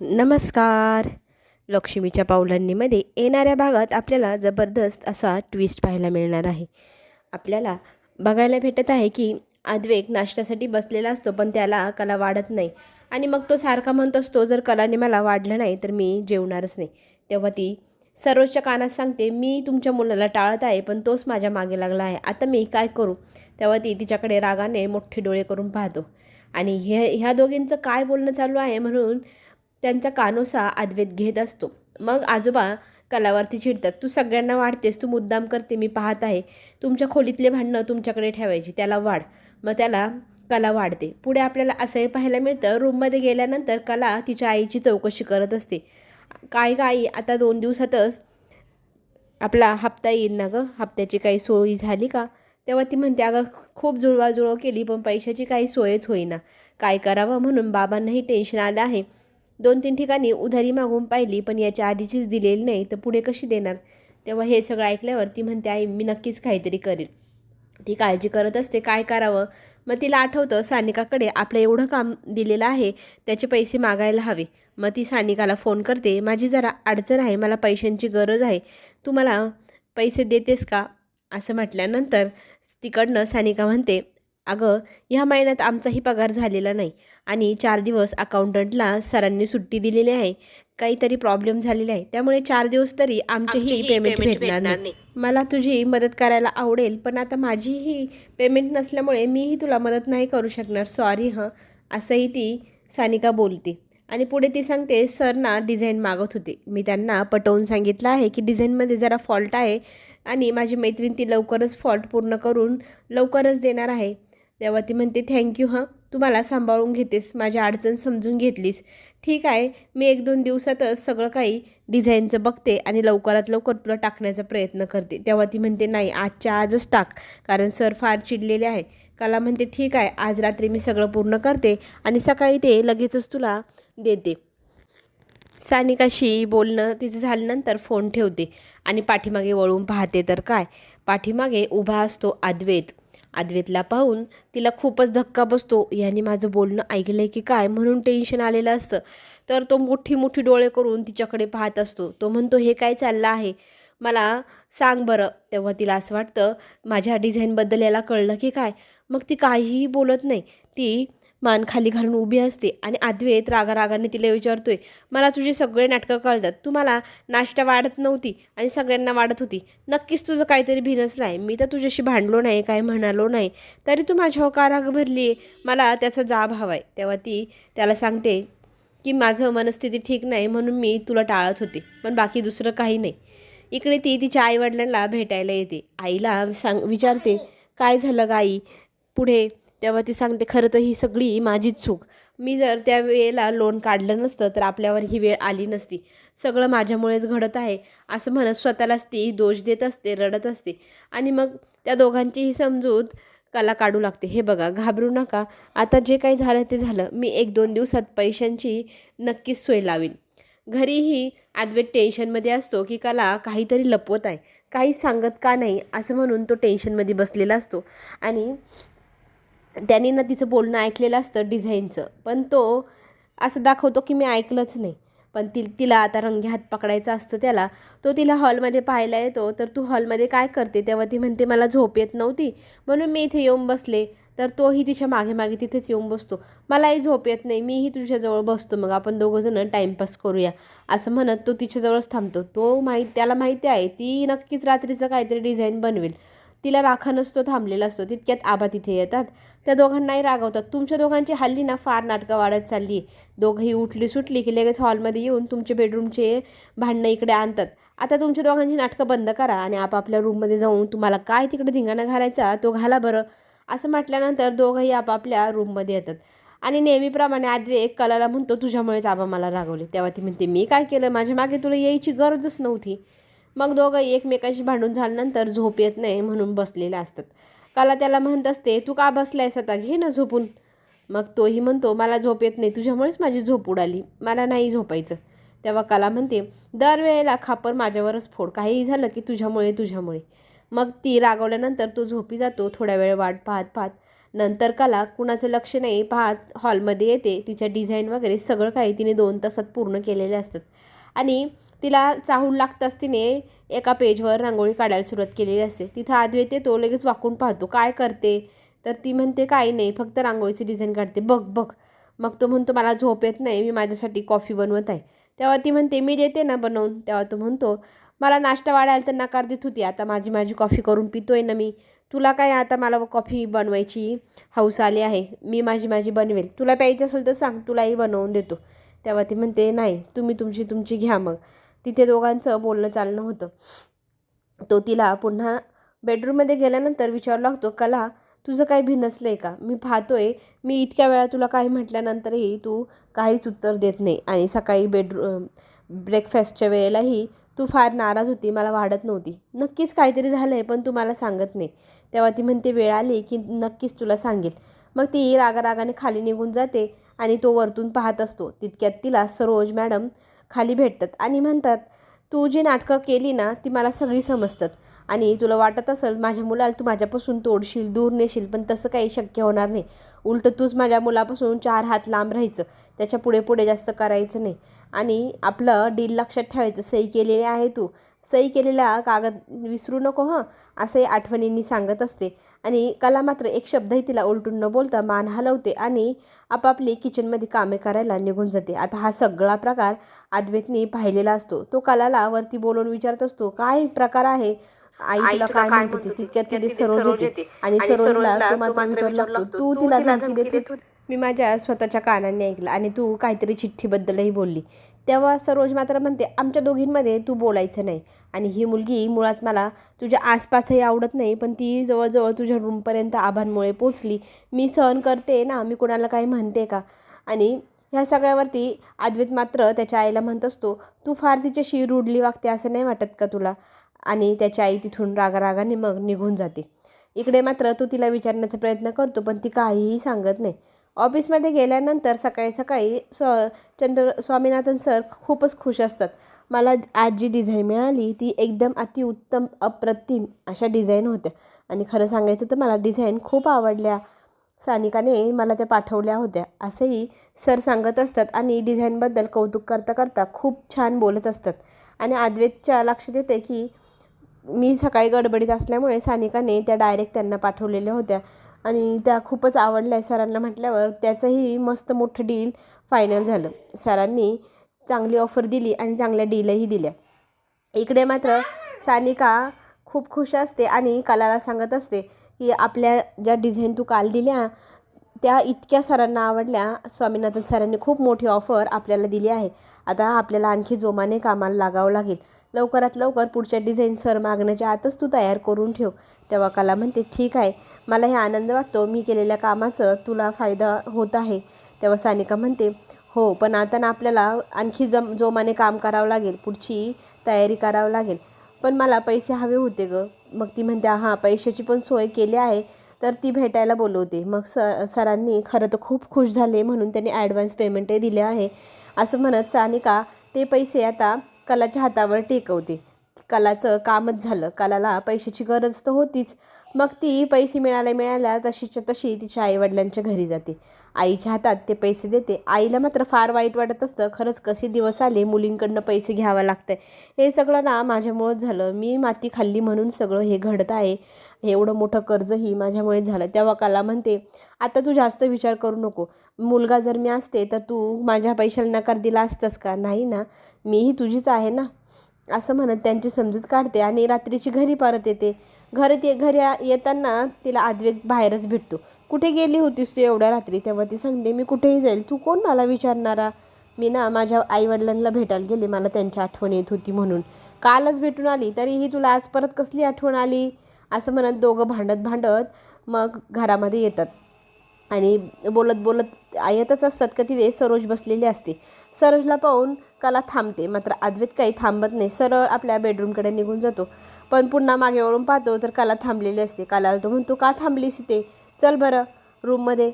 नमस्कार. लक्ष्मीच्या पावलांनीमध्ये येणाऱ्या भागात आपल्याला जबरदस्त असा ट्विस्ट पाहायला मिळणार आहे. आपल्याला बघायला भेटत आहे की अद्वैक नाश्त्यासाठी बसलेला असतो पण त्याला कला वाढत नाही. आणि मग तो सारखा म्हणत असतो जर कलाने मला वाढलं नाही तर मी जेवणारच नाही. तेव्हा ती सरोजच्या कानात सांगते मी तुमच्या मुलाला टाळत आहे पण तोच माझ्या मागे लागला आहे. आता मी काय करू? तेव्हा ती तिच्याकडे रागाने मोठे डोळे करून पाहतो. आणि हे ह्या दोघींचं काय बोलणं चालू आहे म्हणून त्यांचा कानोसा अद्वैत घेत असतो. मग आजोबा कलावरती चिडतात तू सगळ्यांना वाढतेस तू मुद्दाम करते मी पाहत आहे. तुमच्या खोलीतले भांडणं तुमच्याकडे ठेवायची त्याला वाढ. मग त्याला कला वाढते. पुढे आपल्याला असंही पाहायला मिळतं रूममध्ये गेल्यानंतर कला तिच्या आईची चौकशी करत असते. काय काय आई आता दोन दिवसातच आपला हप्ता येईल ना गं? हप्त्याची काही सोयी झाली का? तेव्हा ती म्हणते अगं खूप जुळवाजुळव केली पण पैशाची काही सोयच होईना. काय करावं म्हणून बाबांनाही टेन्शन आलं आहे. दोन तीन ठिकाणी उधारी मागून पाहिली पण याच्या आधीचीच दिलेली नाही तर पुढे कशी देणार? तेव्हा हे सगळं ऐकल्यावर ती म्हणते आई मी नक्कीच काहीतरी करेल ती काळजी करत असते काय करावं? मग तिला आठवतं सानिकाकडे आपलं एवढं काम दिलेलं आहे त्याचे पैसे मागायला हवे. मग ती सानिकाला फोन करते माझी जरा अडचण आहे मला पैशांची गरज आहे. तू मला पैसे देतेस का? असं म्हटल्यानंतर तिकडनं सानिका म्हणते अगं ह्या महिन्यात आमचाही पगार झालेला नाही आणि चार दिवस अकाउंटंटला सरांनी सुट्टी दिलेली आहे. काहीतरी प्रॉब्लेम झालेले आहे. त्यामुळे चार दिवस तरी आमचेही पेमेंट भेटणार नाही. मला तुझी मदत करायला आवडेल पण आता माझीही पेमेंट नसल्यामुळे मीही तुला मदत नाही करू शकणार. सॉरी हं. असंही ती सानिका बोलते. आणि पुढे ती सांगते सर ना डिझाईन मागत होते. मी त्यांना पटवून सांगितलं आहे की डिझाईनमध्ये जरा फॉल्ट आहे आणि माझी मैत्रीण ती लवकरच फॉल्ट पूर्ण करून लवकरच देणार आहे. तेव्हा ती म्हणते थँक्यू हां. तू मला सांभाळून घेतेस माझी अडचण समजून घेतलीस. ठीक आहे मी एक दोन दिवसातच सगळं काही डिझाईनचं बघते आणि लवकरात लवकर तुला टाकण्याचा प्रयत्न करते. तेव्हा ती म्हणते नाही आजच्या आजच टाक कारण सर फार चिडलेले आहे. कला म्हणते ठीक आहे आज रात्री मी सगळं पूर्ण करते आणि सकाळी ते लगेचच तुला देते. सानिकाशी बोलणं तिचं झाल्यानंतर फोन ठेवते आणि पाठीमागे वळून पाहते तर काय? पाठीमागे उभा असतो अद्वैत. अद्वैतला पाहून तिला खूपच धक्का बसतो. याने माझं बोलणं ऐकलं आहे की काय म्हणून टेन्शन आलेलं असतं. तर तो मोठी मोठी डोळे करून तिच्याकडे पाहत असतो. तो म्हणतो हे काय चाललं आहे? मला सांग बरं. तेव्हा तिला असं वाटतं माझ्या डिझाईनबद्दल याला कळलं की काय? मग ती काहीही बोलत नाही. ती मान खाली घालून उभी असते आणि अद्वैत रागारागाने तिला विचारतोय मला तुझे सगळे नाटकं कळतात. तू मला नाश्ता वाढत नव्हती आणि सगळ्यांना वाढत होती. नक्कीच तुझं काहीतरी भिनसलं आहे मी तर तुझ्याशी भांडलो नाही काय म्हणालो नाही. तरी तू माझ्यावर हो का राग भरली आहे. मला त्याचा जाब हवा आहे तेव्हा ती त्याला सांगते की माझं मनस्थिती ठीक नाही म्हणून मी तुला टाळत होते. पण बाकी दुसरं काही नाही. इकडे ती तिच्या आईवडिलांना भेटायला येते. आईला सांग विचारते काय झालं गाई पुढे तेव्हा ती सांगते खरं तर ही सगळी माझीच चूक. मी जर त्या वेळेला लोन काढलं नसतं तर आपल्यावर ही वेळ आली नसती. सगळं माझ्यामुळेच घडत आहे. असं म्हणत स्वतःलाच ती दोष देत असते रडत असते. आणि मग त्या दोघांचीही समजूत कला काढू लागते. हे बघा घाबरू नका. आता जे काही झालं ते झालं. मी एक दोन दिवसात पैशांची नक्कीच सोय लावीन. घरीही अद्वैत टेन्शनमध्ये असतो की कला काहीतरी लपवत आहे. काहीच सांगत का नाही असं म्हणून तो टेन्शनमध्ये बसलेला असतो. आणि त्यांनी ना तिचं बोलणं ऐकलेलं असतं डिझाईनचं. पण तो असं दाखवतो की मी ऐकलंच नाही. पण ति तिला आता रंगे हात पकडायचा असतं त्याला. तो तिला हॉलमध्ये पाहायला येतो. तर तू हॉलमध्ये काय करते? तेव्हा ती म्हणते मला झोप येत नव्हती. म्हणून मी इथे येऊन बसले. तर तोही तिच्यामागे मागे तिथेच येऊन बसतो. मलाही झोप येत नाही. मीही तुझ्याजवळ बसतो. मग आपण दोघंजणं टाईमपास करूया. असं म्हणत तो तिच्याजवळच थांबतो. तो माहीत त्याला माहिती आहे. ती नक्कीच रात्रीचं काहीतरी डिझाईन बनवेल. तिला राखा नसतो थांबलेला असतो तितक्यात आबा तिथे येतात. त्या दोघांनाही रागवतात. तुमच्या दोघांची हल्ली ना फार नाटकं वाढत चालली. दोघंही उठली सुटली की लगेच हॉलमध्ये येऊन तुमचे बेडरूमचे भांडणं इकडे आणतात. आता तुमच्या दोघांची नाटकं बंद करा आणि आपापल्या रूममध्ये जाऊन तुम्हाला काय तिकडे धिंगाणा घालायचा तो घाला बरं असं म्हटल्यानंतर दोघंही आपापल्या रूममध्ये येतात. आणि नेहमीप्रमाणे आद्वे कलाला म्हणतो तुझ्यामुळेच आबा मला रागवले. तेव्हा ती म्हणते मी काय केलं? माझ्या मागे तुला यायची गरजच नव्हती. मग दोघं एकमेकांशी भांडून झाल्यानंतर झोप येत नाही म्हणून बसलेले असतात. कला त्याला म्हणत असते तू का बसलायस आता? घे ना झोपून. मग तोही म्हणतो मला झोप येत नाही. तुझ्यामुळेच माझी झोप उडाली. मला नाही झोपायचं. तेव्हा कला म्हणते दरवेळेला खापर माझ्यावरच फोड. काहीही झालं की तुझ्यामुळे तुझ्यामुळे. मग ती रागवल्यानंतर तो झोपी जातो थोड्या वेळ वाट पाहत पाहत. नंतर कला कुणाचं लक्ष नाही पाहत हॉलमध्ये येते. तिच्या डिझाईन वगैरे सगळं काही तिने दोन तासात पूर्ण केलेले असतात. आणि तिला चाहूल लागताच तिने एका पेजवर रांगोळी काढायला सुरुवात केलेली असते. तिथं अद्वैत तो लगेच वाकून पाहतो काय करते? तर ती म्हणते काही नाही फक्त रांगोळीची डिझाईन काढते. बघ बघ. मग तो म्हणतो मला झोप येत नाही मी माझ्यासाठी कॉफी बनवत आहे. तेव्हा ती म्हणते मी देते ना बनवून. तेव्हा तो म्हणतो मला नाश्ता वाढायला तर नकार देत होती आता माझी माझी कॉफी करून पितोय ना मी. तुला काय आता मला कॉफी बनवायची हौस आली आहे मी माझी माझी बनवेल. तुला प्यायची असेल तर सांग तुलाही बनवून देतो. तेव्हा ती म्हणते नाही तुम्ही तुमची तुमची घ्या मग. तिथे दोघांचं बोलणं चालणं होतं. तो तिला पुन्हा बेडरूममध्ये गेल्यानंतर विचारू लागतो कला तुझं काही भिनसलं आहे का? मी पाहतोय मी इतक्या वेळा तुला काही म्हटल्यानंतरही तू काहीच उत्तर देत नाही आणि सकाळी बेडरू ब्रेकफास्टच्या वेळेलाही तू फार नाराज होती मला वाढत नव्हती. नक्कीच काहीतरी झालं आहे पण तू मला सांगत नाही. तेव्हा ती म्हणते वेळ आली की नक्कीच तुला सांगेल. मग ती रागारागाने खाली निघून जाते आणि तो वरतून पाहत असतो. तितक्यात तिला सरोज मॅडम खाली भेटतात. आणि म्हणतात तू जी नाटकं केली ना ती मला सगळी समजतात. आणि तुला वाटत असेल माझ्या मुलाला तू माझ्यापासून तोडशील दूर नेशील पण तसं काही शक्य होणार नाही. उलटं तूच माझ्या मुलापासून चार हात लांब राहायचं. त्याच्या पुढे पुढे जास्त करायचं नाही. आणि आपलं डील लक्षात ठेवायचं सही केलेली आहे तू. सही केलेला कागद विसरू नको हं असंही आठवणींनी सांगत असते. आणि कला मात्र एक शब्दही तिला उलटून न बोलता मान हलवते आणि आपापली किचनमध्ये कामे करायला निघून जाते. आता हा सगळा प्रकार अद्वैतनी पाहिलेला असतो. तो कलाला वरती बोलून विचारत असतो काय प्रकार आहे? आई तुला काय म्हणत होती? तितक्यात तिथे सरोज येते. आणि सरोजला तो मात्र विचारू लागतो तू तिला धमकी देते मी माझ्या स्वतःच्या कानाने ऐकलं आणि तू काहीतरी चिठ्ठीबद्दलही बोलली. तेव्हा सरोज मात्र म्हणते आमच्या दोघींमध्ये तू बोलायचं नाही. आणि ही मुलगी मुळात मला तुझ्या आसपासही आवडत नाही पण ती जवळजवळ तुझ्या रूमपर्यंत आभांमुळे पोचली मी सहन करते ना मी कोणाला काही म्हणते का? आणि ह्या सगळ्यावरती अद्वैत मात्र त्याच्या आईला म्हणत असतो तू फार तिच्याशी रुडली वागते असं नाही वाटत का तुला? आणि त्याची आई तिथून रागारागाने मग निघून जाते. इकडे मात्र तो तिला विचारण्याचा प्रयत्न करतो पण ती काहीही सांगत नाही. ऑफिसमध्ये गेल्यानंतर सकाळी सकाळी स्व चंद्र स्वामीनाथन सर खूपच खुश असतात. मला आज जी डिझाईन मिळाली ती एकदम अतिउत्तम अप्रतिम अशा डिझाईन होत्या. आणि खरं सांगायचं तर मला डिझाईन खूप आवडल्या. सानिकाने मला त्या पाठवल्या होत्या. असंही सर सांगत असतात आणि डिझाईनबद्दल कौतुक करता करता खूप छान बोलत असतात. आणि अद्वैतच्या लक्षात येते की मी सकाळी गडबडीत असल्यामुळे सानिकाने त्या डायरेक्ट त्यांना पाठवलेल्या होत्या. आणि त्या खूपच आवडल्या सरांना म्हटल्यावर त्याचंही मस्त मोठं डील फायनल झालं. सरांनी चांगली ऑफर दिली आणि चांगल्या डीलही दिल्या. इकडे मात्र सानिका खूप खुश असते आणि कलाला सांगत असते की आपल्या ज्या डिझाईन तू काल दिल्या त्या इतक्या सरांना आवडल्या. स्वामीनाथन सरांनी खूप मोठी ऑफर आपल्याला दिली आहे. आता आपल्याला आणखी जोमाने कामाला लागावं लागेल. लवकरात लवकर पुढच्या डिझाईन सर मागण्याच्या आतच तू तयार करून ठेव. तेव्हा कला म्हणते ठीक आहे. मला हे आनंद वाटतो. मी केलेल्या कामाचं तुला फायदा होत आहे. तेव्हा सानिका म्हणते हो पण आता ना आपल्याला आणखी जम जोमाने काम करावं लागेल. पुढची तयारी करावं लागेल. पण मला पैसे हवे होते ग. मग ती म्हणते हां पैशाची पण सोय केली आहे. तर ती भेटायला बोलवते. मग स सरांनी खरं तर खूप खुश झाले म्हणून त्यांनी ॲडव्हान्स पेमेंटही दिले आहे. असं म्हणत सानिका ते पैसे आता कलाच्या हातावर टेकवते. कलाचं कामच झालं. कलाला पैशाची गरज तर होतीच. मग ती पैसे मिळाल्या मिळाल्या तशीच्या तशी तिच्या आईवडिलांच्या घरी जाते. आईच्या हातात ते पैसे देते. आईला मात्र फार वाईट वाटत असतं. खरंच कसे दिवस आले मुलींकडनं पैसे घ्यावं लागतं हे सगळं ना माझ्यामुळंच झालं. मी माती खाल्ली म्हणून सगळं हे घडत आहे. एवढं मोठं कर्जही माझ्यामुळे झालं. तेव्हा कला म्हणते आता तू जास्त विचार करू नको. मुलगा जर मी असते तर तू माझ्या पैशाला नकार दिला असतास का? नाही ना. मीही तुझीच आहे ना. असं म्हणत त्यांची समजूत काढते आणि रात्रीची घरी परत येते. घरात ये घरी येताना तिला अद्वैत बाहेरच भेटतो. कुठे गेली होतीस तू एवढ्या रात्री? तेव्हा ती सांगते मी कुठेही जाईल. तू कोण मला विचारणारा? मी ना माझ्या आईवडिलांना भेटायला गेले. मला त्यांची आठवण येत होती म्हणून. कालच भेटून आली. तरीही तुला आज परत कसली आठवण आली? असं म्हणत दोघं भांडत भांडत मग घरामध्ये येतात. आणि बोलत बोलत येतच असतात का तिथे? सरोज बसलेली असते. सरोजला पाहून कला थांबते. मात्र अद्वैत काही थांबत नाही. सरळ आपल्या बेडरूमकडे निघून जातो. पण पुन्हा मागे वळून पाहतो तर कला थांबलेली असते. कलाला तो म्हणतो का थांबलीस इथे? चल बरं रूममध्ये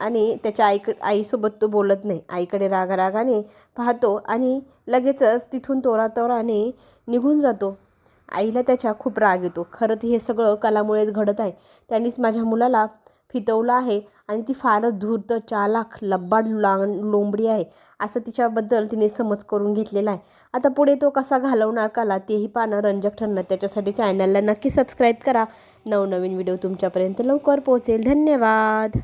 आणि त्याच्या आईक आईसोबत तो बोलत नाही. आईकडे रागारागाने पाहतो आणि लगेचच तिथून तोरा तोराने निघून जातो. आईला त्याच्या खूप राग येतो. खरं तर हे सगळं कलामुळेच घडत आहे. त्यांनीच माझ्या मुलाला फितवलं आहे आणि ती फारच धूर्त चालाख लब्बाड लांग लोंबडी आहे असं तिच्याबद्दल तिने समज करून घेतलेला आहे. आता पुढे तो कसा घालवणार कला तेही पाहणं रंजक ठरणार. त्याच्यासाठी चॅनलला नक्की सबस्क्राईब करा. नवनवीन व्हिडिओ तुमच्यापर्यंत लवकर पोहोचेल. धन्यवाद!